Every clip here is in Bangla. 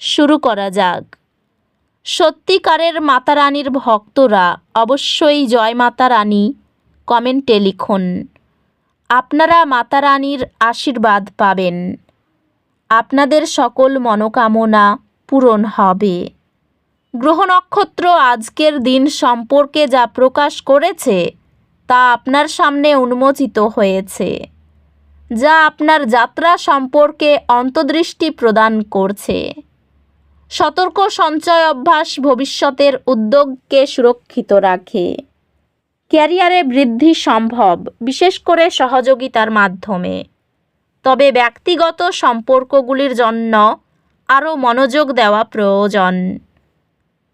শুরু করা যাক। সত্যিকারের মাতারানীর ভক্তরা অবশ্যই জয় মাতা রানী কমেন্টে লিখুন। আপনারা মাতারানীর আশীর্বাদ পাবেন। আপনাদের সকল মনোকামনা পূরণ হবে। গ্রহ নক্ষত্র আজকের দিন সম্পর্কে যা প্রকাশ করেছে, তা আপনার সামনে উন্মোচিত হয়েছে, যা আপনার যাত্রা সম্পর্কে অন্তর্দৃষ্টি প্রদান করছে। সতর্ক সঞ্চয় অভ্যাস ভবিষ্যতের উদ্যোগকে সুরক্ষিত রাখে। ক্যারিয়ারে বৃদ্ধি সম্ভব, বিশেষ করে সহযোগিতার মাধ্যমে। তবে ব্যক্তিগত সম্পর্কগুলির জন্য আরও মনোযোগ দেওয়া প্রয়োজন।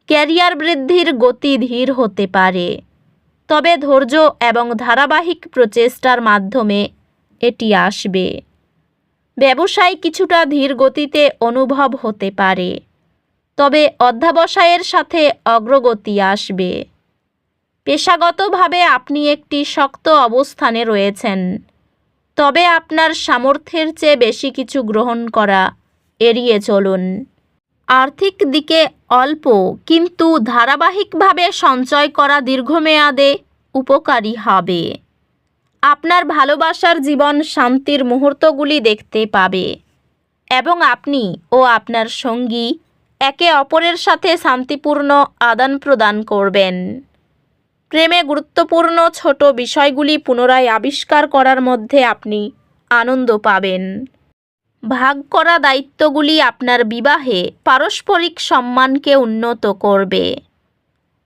ক্যারিয়ার বৃদ্ধির গতি ধীর হতে পারে। তবে ধৈর্য এবং ধারাবাহিক প্রচেষ্টার মাধ্যমে এটি আসবে। ব্যবসায় কিছুটা ধীর গতিতে অনুভব হতে পারে। তবে অধ্যাবসায়ের সাথে অগ্রগতি আসবে। পেশাগতভাবে আপনি একটি শক্ত অবস্থানে রয়েছেন। তবে আপনার সামর্থ্যের চেয়ে বেশি কিছু গ্রহণ করা এড়িয়ে চলুন। আর্থিক দিকে অল্প, কিন্তু ধারাবাহিকভাবে সঞ্চয় করা দীর্ঘমেয়াদে উপকারী হবে। আপনার ভালোবাসার জীবন শান্তির মুহূর্তগুলি দেখতে পাবে এবং আপনি ও আপনার সঙ্গী একে অপরের সাথে শান্তিপূর্ণ আদান প্রদান করবেন। প্রেমে গুরুত্বপূর্ণ ছোট বিষয়গুলি পুনরায় আবিষ্কার করার মধ্যে আপনি আনন্দ পাবেন। ভাগ করা দায়িত্বগুলি আপনার বিবাহে পারস্পরিক সম্মানকে উন্নত করবে।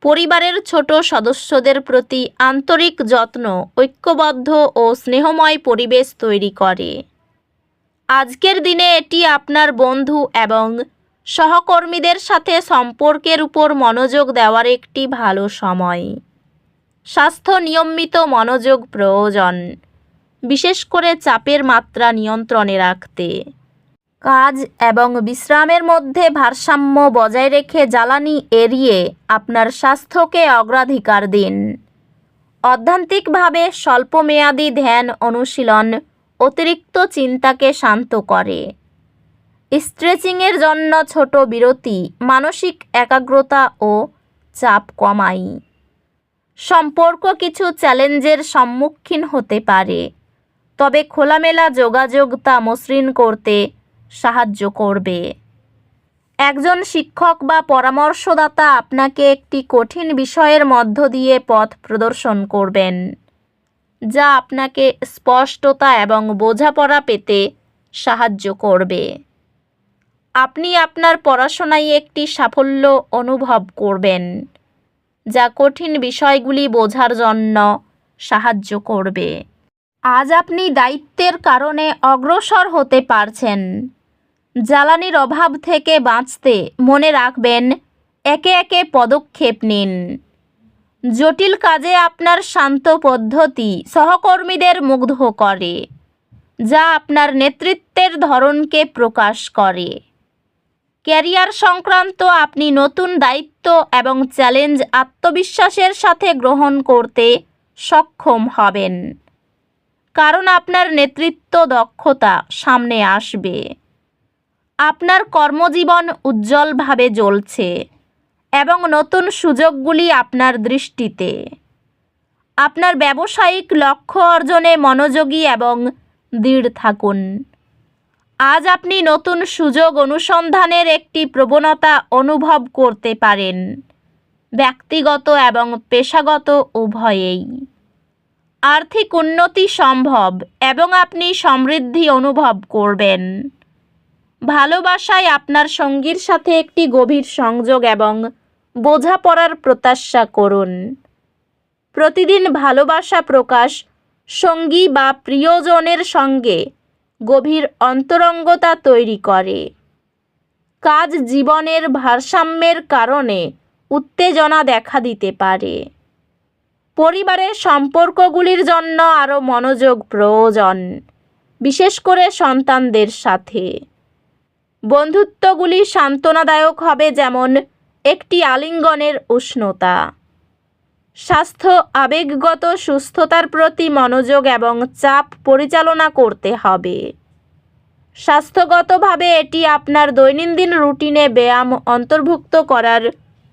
পরিবারের ছোট সদস্যদের প্রতি আন্তরিক যত্ন, ঐক্যবদ্ধ ও স্নেহময় পরিবেশ তৈরি করে। আজকের দিনে এটি আপনার বন্ধু এবং সহকর্মীদের সাথে সম্পর্কের উপর মনোযোগ দেওয়ার একটি ভালো সময়। স্বাস্থ্য নিয়মিত মনোযোগ প্রয়োজন, বিশেষ করে চাপের মাত্রা নিয়ন্ত্রণে রাখতে। কাজ এবং বিশ্রামের মধ্যে ভারসাম্য বজায় রেখে জ্বালানি এড়িয়ে আপনার স্বাস্থ্যকে অগ্রাধিকার দিন। অধ্যান্তিকভাবে স্বল্পমেয়াদী ধ্যান অনুশীলন অতিরিক্ত চিন্তাকে শান্ত করে। স্ট্রেচিংয়ের জন্য ছোট বিরতি, মানসিক একাগ্রতা ও চাপ কমায় সম্পর্ক কিছু চ্যালেঞ্জের সম্মুখীন হতে পারে, তবে খোলামেলা যোগাযোগ তা মসৃণ করতে সাহায্য করবে। একজন শিক্ষক বা পরামর্শদাতা আপনাকে একটি কঠিন বিষয়ের মধ্য দিয়ে পথ প্রদর্শন করবেন, যা আপনাকে স্পষ্টতা এবং বোঝাপড়া পেতে সাহায্য করবে। আপনি আপনার পড়াশোনায় একটি সাফল্য অনুভব করবেন, যা কঠিন বিষয়গুলি বোঝার জন্য সাহায্য করবে। আজ আপনি দায়িত্বের কারণে অগ্রসর হতে পারছেন। জ্বালানির অভাব থেকে বাঁচতে মনে রাখবেন, একে একে পদক্ষেপ নিন। জটিল কাজে আপনার শান্ত পদ্ধতি সহকর্মীদের মুগ্ধ করে, যা আপনার নেতৃত্বের ধরনকে প্রকাশ করে। ক্যারিয়ার সংক্রান্ত আপনি নতুন দায়িত্ব এবং চ্যালেঞ্জ আত্মবিশ্বাসের সাথে গ্রহণ করতে সক্ষম হবেন। কারণ আপনার নেতৃত্ব দক্ষতা সামনে আসবে। আপনার কর্মজীবন উজ্জ্বলভাবে জ্বলছে এবং নতুন সুযোগগুলি আপনার দৃষ্টিতে। আপনার ব্যবসায়িক লক্ষ্য অর্জনে মনোযোগী এবং দৃঢ় থাকুন। আজ আপনি নতুন সুযোগ অনুসন্ধানের একটি প্রবণতা অনুভব করতে পারেন, ব্যক্তিগত এবং পেশাগত উভয়েই। আর্থিক উন্নতি সম্ভব এবং আপনি সমৃদ্ধি অনুভব করবেন। ভালোবাসায় আপনার সঙ্গীর সাথে একটি গভীর সংযোগ এবং বোঝাপড়ার প্রত্যাশা করুন। প্রতিদিন ভালোবাসা প্রকাশ সঙ্গী বা প্রিয়জনের সঙ্গে গভীর অন্তরঙ্গতা তৈরি করে। কাজ জীবনের ভারসাম্যের কারণে উত্তেজনা দেখা দিতে পারে। পরিবারের সম্পর্কগুলির জন্য আরও মনোযোগ প্রয়োজন, বিশেষ করে সন্তানদের সাথে। বন্ধুত্বগুলি সান্ত্বনাদায়ক হবে যেমন একটি আলিঙ্গনের উষ্ণতা। স্বাস্থ্য, আবেগগত সুস্থতার প্রতি মনোযোগ এবং চাপ পরিচালনা করতে হবে। স্বাস্থ্যগতভাবে এটি আপনার দৈনন্দিন রুটিনে ব্যায়াম অন্তর্ভুক্ত করার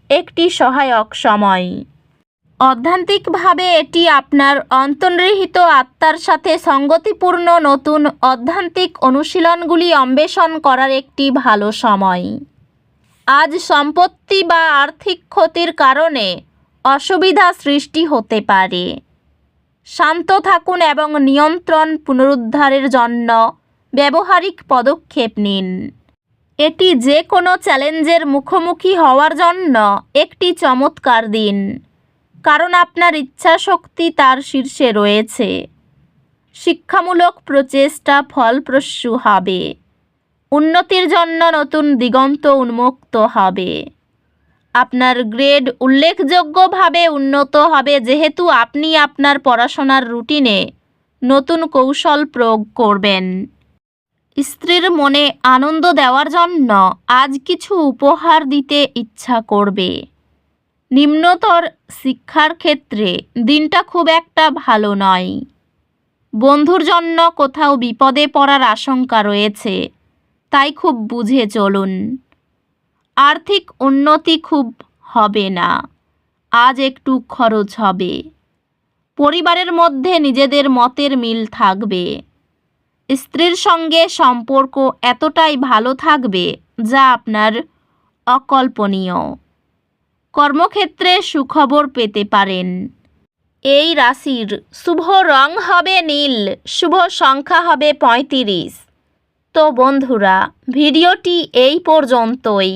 একটি সহায়ক সময়। অধ্যান্তিকভাবে এটি আপনার অন্তর্নিহিত আত্মার সাথে সঙ্গতিপূর্ণ নতুন অধ্যান্তিক অনুশীলনগুলি অন্বেষণ করার একটি ভালো সময়। আজ সম্পত্তি বা আর্থিক ক্ষতির কারণে অসুবিধা সৃষ্টি হতে পারে। শান্ত থাকুন এবং নিয়ন্ত্রণ পুনরুদ্ধারের জন্য ব্যবহারিক পদক্ষেপ নিন। এটি যে কোনো চ্যালেঞ্জের মুখোমুখি হওয়ার জন্য একটি চমৎকার দিন, কারণ আপনার ইচ্ছাশক্তি তার শীর্ষে রয়েছে। শিক্ষামূলক প্রচেষ্টা ফলপ্রসূ হবে। উন্নতির জন্য নতুন দিগন্ত উন্মুক্ত হবে। আপনার গ্রেড উল্লেখযোগ্যভাবে উন্নত হবে যেহেতু আপনি আপনার পড়াশোনার রুটিনে নতুন কৌশল প্রয়োগ করবেন। স্ত্রীর মনে আনন্দ দেওয়ার জন্য আজ কিছু উপহার দিতে ইচ্ছা করবে। নিম্নতর শিক্ষার ক্ষেত্রে দিনটা খুব একটা ভালো নয়। বন্ধুর জন্য কোথাও বিপদে পড়ার আশঙ্কা রয়েছে, তাই খুব বুঝে চলুন। আর্থিক উন্নতি খুব হবে না। আজ একটু খরচ হবে। পরিবারের মধ্যে নিজেদের মতের মিল থাকবে। স্ত্রীর সঙ্গে সম্পর্ক এতটাই ভালো থাকবে যা আপনার অকল্পনীয়। কর্মক্ষেত্রে সুখবর পেতে পারেন। এই রাশির শুভ রং হবে নীল, শুভ সংখ্যা হবে পঁয়ত্রিশ। তো বন্ধুরা, ভিডিওটি এই পর্যন্তই।